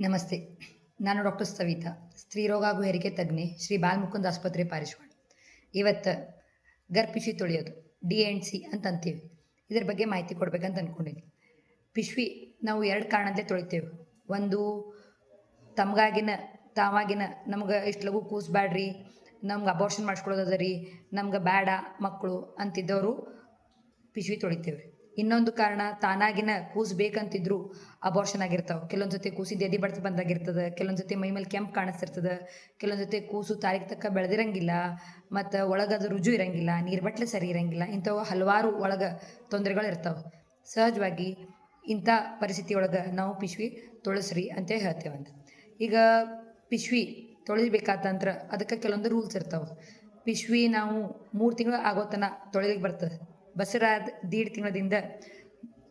ನಮಸ್ತೆ. ನಾನು ಡಾಕ್ಟರ್ ಸವಿತಾ ಸ್ತ್ರೀರೋಗ ಹಾಗೂ ಹೆರಿಗೆ ತಜ್ಞೆ ಶ್ರೀ ಬಾಲ್ಮುಕುಂದ್ ಆಸ್ಪತ್ರೆ ಪಾರಿಶ್ವಾಳ. ಇವತ್ತು ಗರ್ಭಿಷಿ ತೊಳೆಯೋದು, ಡಿ ಎನ್ ಸಿ ಅಂತ ಅಂತೀವಿ ಇದ್ರ ಬಗ್ಗೆ ಮಾಹಿತಿ ಕೊಡಬೇಕಂತ ಅಂದ್ಕೊಂಡಿದ್ದೀನಿ ಪಿಶ್ವಿ, ನಾವು ಎರಡು ಕಾರಣದಲ್ಲೇ ತೊಳಿತೇವೆ. ಒಂದು, ತಮಗಾಗಿನ, ತಾವಾಗಿನ ನಮ್ಗೆ ಇಷ್ಟು ಲಘು ಕೂಸ್ಬೇಡ್ರಿ ನಮ್ಗೆ ಅಬೋರ್ಷನ್ ಮಾಡಿಸ್ಕೊಳ್ಳೋದದ ರೀ, ನಮ್ಗೆ ಬೇಡ ಮಕ್ಕಳು ಅಂತಿದ್ದವರು ಪಿಶ್ವಿ ತೊಳಿತೇವೆ. ಇನ್ನೊಂದು ಕಾರಣ ತಾನಾಗಿನ ಕೂಸು ಬೇಕಂತಿದ್ರು ಅಬೋರ್ಷನ್ ಆಗಿರ್ತಾವೆ. ಕೆಲವೊಂದು ಜೊತೆ ಕೂಸಿ ಎದೆ ಬಡ್ತ ಬಂದಾಗಿರ್ತದೆ, ಕೆಲವೊಂದು ಜೊತೆ ಮೈ ಮೇಲೆ ಕೆಂಪು ಕಾಣಿಸ್ತಿರ್ತದೆ, ಕೆಲವೊಂದು ಜೊತೆ ಕೂಸು ತಾರೀಕು ತಕ್ಕ ಬೆಳೆದಿರಂಗಿಲ್ಲ, ಮತ್ತು ಒಳಗದು ರುಜು ಇರಂಗಿಲ್ಲ, ನೀರು ಬಟ್ಲೆ ಸರಿ ಇರಂಗಿಲ್ಲ, ಇಂಥವು ಹಲವಾರು ಒಳಗೆ ತೊಂದರೆಗಳು ಇರ್ತಾವೆ ಸಹಜವಾಗಿ ಇಂಥ ಪರಿಸ್ಥಿತಿ ಒಳಗೆ ನಾವು ಪಿಶ್ವಿ ತೊಳಸ್ರಿ ಅಂತ ಹೇಳ್ತೇವಂತ ಈಗ ಪಿಶ್ವಿ ತೊಳಿಬೇಕಾತಂದ್ರೆ ಅದಕ್ಕೆ ಕೆಲವೊಂದು ರೂಲ್ಸ್ ಇರ್ತಾವೆ. ಪಿಶ್ವಿ ನಾವು ಮೂರು ತಿಂಗಳು ಆಗೋತನ ತೊಳಿಲಿಕ್ಕೆ ಬರ್ತದೆ. ಬಸರಾದ ದೀಡ್ ತಿಂಗಳದಿಂದ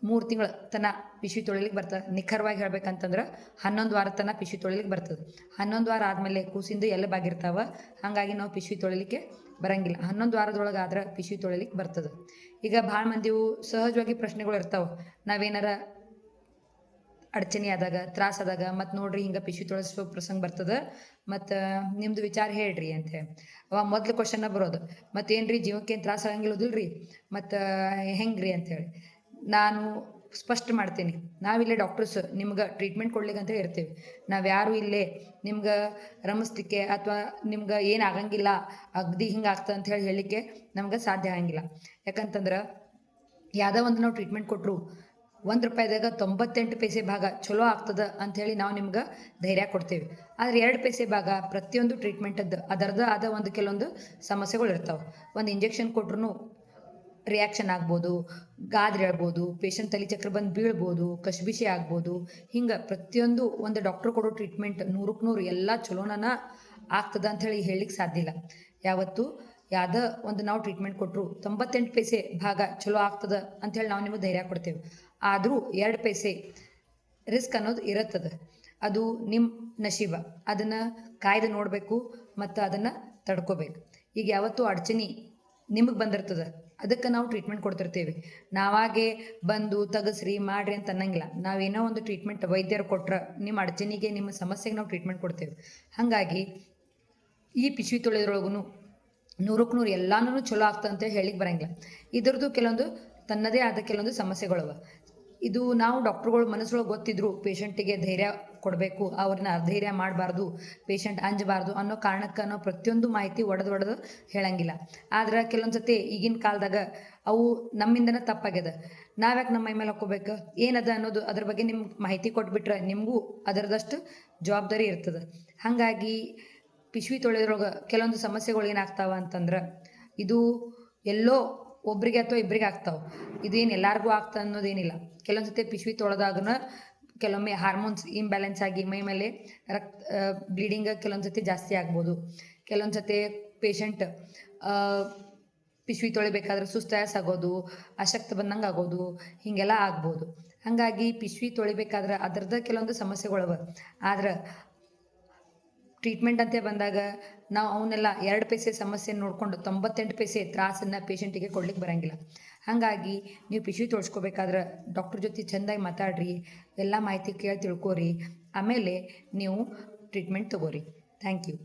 ಮೂರು ತಿಂಗಳ ತನ ಪಿಶು ತೊಳಿಲಿಕ್ಕೆ ಬರ್ತದೆ ನಿಖರವಾಗಿ ಹೇಳ್ಬೇಕಂತಂದ್ರೆ ಹನ್ನೊಂದು ವಾರ ತನ ಪಿಶು ತೊಳಿಲಿಕ್ಕೆ ಬರ್ತದೆ. ಹನ್ನೊಂದು ವಾರ ಆದಮೇಲೆ ಕೂಸಿಂದು ಎಲ್ಲ ಬಾಗಿರ್ತಾವೆ, ಹಾಗಾಗಿ ನಾವು ಪಿಶಿ ತೊಳಿಲಿಕ್ಕೆ ಬರಂಗಿಲ್ಲ. ಹನ್ನೊಂದು ವಾರದೊಳಗೆ ಆದ್ರೆ ಪಿಶಿ ತೊಳಿಲಿಕ್ಕೆ ಬರ್ತದೆ. ಈಗ ಭಾಳ ಮಂದಿವು ಸಹಜವಾಗಿ ಪ್ರಶ್ನೆಗಳು ಇರ್ತಾವೆ, ನಾವೇನಾರ ಅಡಚಣೆ ಆದಾಗ, ತ್ರಾಸ ಆದಾಗ, ಮತ್ತು ನೋಡ್ರಿ ಹಿಂಗೆ ಪಿಶು ತೊಳಸೋ ಪ್ರಸಂಗ ಬರ್ತದೆ, ಮತ್ತು, ನಿಮ್ದು ವಿಚಾರ ಹೇಳ್ರಿ ಅಂತ ಅವ ಮೊದಲು ಕ್ವಶನ್ನ ಬರೋದು ಮತ್ತೇನು ರೀ ಜೀವಕ್ಕೆ ಏನು ತ್ರಾಸ ಆಗಂಗಿಲ್ಲದಿಲ್ರಿ, ಮತ್ತು ಹೆಂಗೆ ರೀ ಅಂತೇಳಿ ನಾನು ಸ್ಪಷ್ಟ ಮಾಡ್ತೀನಿ, ನಾವಿಲ್ಲೇ ಡಾಕ್ಟರ್ಸ್ ನಿಮ್ಗೆ ಟ್ರೀಟ್ಮೆಂಟ್ ಕೊಡ್ಲಿಕ್ಕೆ ಅಂತ ಇರ್ತೀವಿ. ನಾವು ಯಾರು ಇಲ್ಲೇ ನಿಮ್ಗೆ ರಮಿಸ್ಲಿಕ್ಕೆ ಅಥವಾ ನಿಮ್ಗೆ ಏನು ಆಗಂಗಿಲ್ಲ, ಅಗ್ದಿ ಹಿಂಗೆ ಆಗ್ತದೆ ಅಂತ ಹೇಳಿ ಹೇಳಲಿಕ್ಕೆ ನಮ್ಗೆ ಸಾಧ್ಯ ಆಗಂಗಿಲ್ಲ. ಯಾಕಂತಂದ್ರೆ, ಯಾವುದೋ ಒಂದು ನಾವು ಟ್ರೀಟ್ಮೆಂಟ್ ಕೊಟ್ಟರು ಒಂದು ರೂಪಾಯಿದಾಗ ತೊಂಬತ್ತೆಂಟು ಪೈಸೆ ಭಾಗ ಚಲೋ ಆಗ್ತದೆ ಅಂಥೇಳಿ ನಾವು ನಿಮ್ಗೆ ಧೈರ್ಯ ಕೊಡ್ತೀವಿ. ಆದರೆ ಎರಡು ಪೈಸೆ ಭಾಗ ಪ್ರತಿಯೊಂದು ಟ್ರೀಟ್ಮೆಂಟದ್ದು ಅದರದ್ದು ಆದ ಒಂದು ಕೆಲವೊಂದು ಸಮಸ್ಯೆಗಳು ಇರ್ತಾವೆ. ಒಂದು ಇಂಜೆಕ್ಷನ್ ಕೊಟ್ರು ರಿಯಾಕ್ಷನ್ ಆಗ್ಬೋದು, ಗಾದ್ರೆ ಹೇಳ್ಬೋದು ಪೇಷಂಟ್ ತಲೆ ಚಕ್ರ ಬಂದು ಬೀಳ್ಬೋದು ಕಶ್ಬಿಸಿ ಆಗ್ಬೋದು. ಹಿಂಗೆ ಪ್ರತಿಯೊಂದು ಒಂದು ಡಾಕ್ಟ್ರ್ ಕೊಡೋ ಟ್ರೀಟ್ಮೆಂಟ್ ನೂರಕ್ಕೆ ನೂರು ಎಲ್ಲ ಚಲೋನ ಅಂತ ಅಂಥೇಳಿ ಹೇಳಲಿಕ್ಕೆ ಸಾಧ್ಯ ಇಲ್ಲ. ಯಾವತ್ತು? ಯಾವುದೋ ಒಂದು ನಾವು ಟ್ರೀಟ್ಮೆಂಟ್ ಕೊಟ್ಟರು ತೊಂಬತ್ತೆಂಟು ಪೈಸೆ ಭಾಗ ಚಲೋ ಆಗ್ತದೆ ಅಂಥೇಳಿ ನಾವು ನಿಮಗೆ ಧೈರ್ಯ ಕೊಡ್ತೇವೆ. ಆದರೂ ಎರಡು ಪೈಸೆ ರಿಸ್ಕ್ ಅನ್ನೋದು ಇರುತ್ತದೆ. ಅದು ನಿಮ್ಮ ನಶೀಬ. ಅದನ್ನು ಕಾಯ್ದು ನೋಡಬೇಕು ಮತ್ತು ಅದನ್ನು ತಡ್ಕೋಬೇಕು. ಈಗ ಯಾವತ್ತೂ ಅಡಚಣೆ ನಿಮಗೆ ಬಂದಿರ್ತದೆ. ಅದಕ್ಕೆ ನಾವು ಟ್ರೀಟ್ಮೆಂಟ್ ಕೊಡ್ತಿರ್ತೀವಿ. ನಾವಾಗೆ ಬಂದು ತಗಸ್ರಿ, ಮಾಡ್ರಿ ಅಂತ ಅನ್ನಂಗಿಲ್ಲ. ನಾವೇನೋ ಒಂದು ಟ್ರೀಟ್ಮೆಂಟ್ ವೈದ್ಯರು ಕೊಟ್ರೆ ನಿಮ್ಮ ಅಡಚಣೆಗೆ, ನಿಮ್ಮ ಸಮಸ್ಯೆಗೆ ನಾವು ಟ್ರೀಟ್ಮೆಂಟ್ ಕೊಡ್ತೇವೆ. ಹಾಗಾಗಿ ಈ ಪಿಶವಿ ತೊಳೆದ್ರೊಳಗೂ ನೂರಕ್ಕೆ ನೂರು ಎಲ್ಲಾನು ಚಲೋ ಆಗ್ತದೆ ಅಂತ ಹೇಳಿಕ್ಕೆ ಬರಂಗಿಲ್ಲ. ಇದ್ರದ್ದು ಕೆಲವೊಂದು ತನ್ನದೇ ಆದ ಕೆಲವೊಂದು ಸಮಸ್ಯೆಗಳವ. ಇದು ನಾವು ಡಾಕ್ಟ್ರುಗಳು ಮನಸ್ಸೊಳಗೆ ಗೊತ್ತಿದ್ರು ಪೇಷಂಟಿಗೆ ಧೈರ್ಯ ಕೊಡಬೇಕು, ಅವ್ರನ್ನ ಅಧೈರ್ಯ ಮಾಡಬಾರ್ದು, ಪೇಷಂಟ್ ಅಂಜಬಾರ್ದು ಅನ್ನೋ ಕಾರಣಕ್ಕೆ ಅನ್ನೋ ಪ್ರತಿಯೊಂದು ಮಾಹಿತಿ ಒಡೆದು ಒಡೆದು ಹೇಳಂಗಿಲ್ಲ. ಆದ್ರೆ ಕೆಲವೊಂದು ಸತಿ ಈಗಿನ ಕಾಲದಾಗ ಅವು ನಮ್ಮಿಂದನೇ ತಪ್ಪಾಗ್ಯದ. ನಾವ್ಯಾಕೆ ನಮ್ಮ ಮೇಲೆ ಹಾಕೋಬೇಕು ಏನದ ಅನ್ನೋದು ಅದ್ರ ಬಗ್ಗೆ ನಿಮ್ಗೆ ಮಾಹಿತಿ ಕೊಟ್ಬಿಟ್ರೆ ನಿಮಗೂ ಅದರದಷ್ಟು ಜವಾಬ್ದಾರಿ ಇರ್ತದೆ. ಹಾಗಾಗಿ ಪಿಶ್ವಿ ತೊಳೆದ್ರೊಳಗೆ ಕೆಲವೊಂದು ಸಮಸ್ಯೆಗಳು ಏನಾಗ್ತಾವ ಅಂತಂದ್ರೆ ಇದು ಎಲ್ಲೋ ಒಬ್ರಿಗೆ ಅಥವಾ ಇಬ್ಬರಿಗೆ ಆಗ್ತಾವೆ. ಇದೇನು ಎಲ್ಲರಿಗೂ ಆಗ್ತಾ ಅನ್ನೋದೇನಿಲ್ಲ. ಕೆಲವೊಂದು ಸತಿ ಪಿಶ್ವಿ ತೊಳೆದಾಗನ ಕೆಲವೊಮ್ಮೆ ಹಾರ್ಮೋನ್ಸ್ ಇಂಬ್ಯಾಲೆನ್ಸ್ ಆಗಿ ಮೈ ಮೇಲೆ ರಕ್ತ ಬ್ಲೀಡಿಂಗ್ ಕೆಲವೊಂದು ಸತಿ ಜಾಸ್ತಿ ಆಗ್ಬೋದು. ಕೆಲವೊಂದು ಸತಿ ಪೇಷಂಟ್ ಪಿಶ್ವಿ ತೊಳಿಬೇಕಾದ್ರೆ ಸುಸ್ತಾಯಸ್ ಆಗೋದು ಅಶಕ್ತ ಬಂದಂಗೆ ಆಗೋದು, ಹೀಗೆಲ್ಲ ಆಗ್ಬೋದು. ಹಾಗಾಗಿ ಪಿಶ್ವಿ ತೊಳಿಬೇಕಾದ್ರೆ ಅದರದ ಕೆಲವೊಂದು ಸಮಸ್ಯೆಗಳವ. ಆದ್ರೆ ಟ್ರೀಟ್ಮೆಂಟ್ ಅಂತ ಬಂದಾಗ ನಾವು ಅವನ್ನೆಲ್ಲ ಎರಡು ಪೈಸೆ ಸಮಸ್ಯೆ ನೋಡಿಕೊಂಡು ತೊಂಬತ್ತೆಂಟು ಪೈಸೆ ತ್ರಾಸನ್ನು ಪೇಷಂಟಿಗೆ ಕೊಡ್ಲಿಕ್ಕೆ ಬರಂಗಿಲ್ಲ. ಹಾಗಾಗಿ ನೀವು ಪಿಶು ತೋರಿಸ್ಕೋಬೇಕಾದ್ರೆ ಡಾಕ್ಟ್ರ್ ಜೊತೆ ಚೆಂದಾಗಿ ಮಾತಾಡ್ರಿ, ಎಲ್ಲ ಮಾಹಿತಿ ಕೇಳಿ ತಿಳ್ಕೊರಿ, ಆಮೇಲೆ ನೀವು ಟ್ರೀಟ್ಮೆಂಟ್ ತಗೋರಿ. Thank you